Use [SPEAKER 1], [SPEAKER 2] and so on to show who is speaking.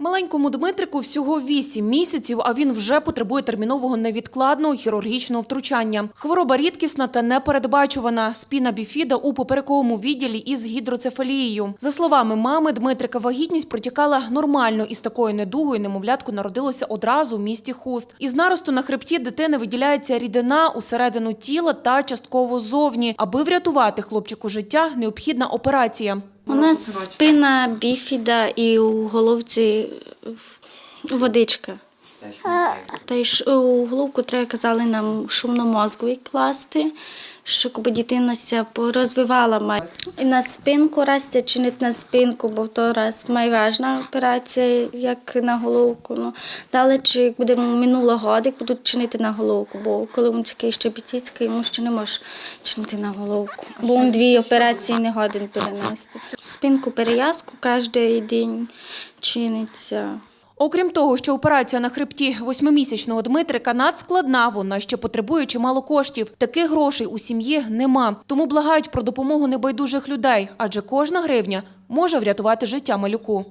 [SPEAKER 1] Маленькому Дмитрику всього 8 місяців, а він вже потребує термінового невідкладного хірургічного втручання. Хвороба рідкісна та непередбачувана. Спіна біфіда у поперековому відділі із гідроцефалією. За словами мами, Дмитрика вагітність протікала нормально. Із такою недугою немовлятко народилося одразу в місті Хуст. Із наросту на хребті дитини виділяється рідина усередину тіла та частково зовні. Аби врятувати хлопчику життя, необхідна операція.
[SPEAKER 2] У нас спина біфіда і у головці водичка. Та й у головку треба казали нам шумномозговий класти, щоб дитина ся розвивала. май- І на спинку раз ся чинить на спинку, бо то раз найважна операція, як на головку. Ну, далі, чи буде минуло годик, будуть чинити на головку, бо коли він такий ще бітіцький, йому ще не може чинити на головку. Бо він дві операції не годин перенести. Спинку перев'язку кожен день чиниться.
[SPEAKER 1] Окрім того, що операція на хребті восьмимісячного Дмитрика надскладна, вона ще потребує чимало коштів. Таких грошей у сім'ї нема. Тому благають про допомогу небайдужих людей, адже кожна гривня може врятувати життя малюку.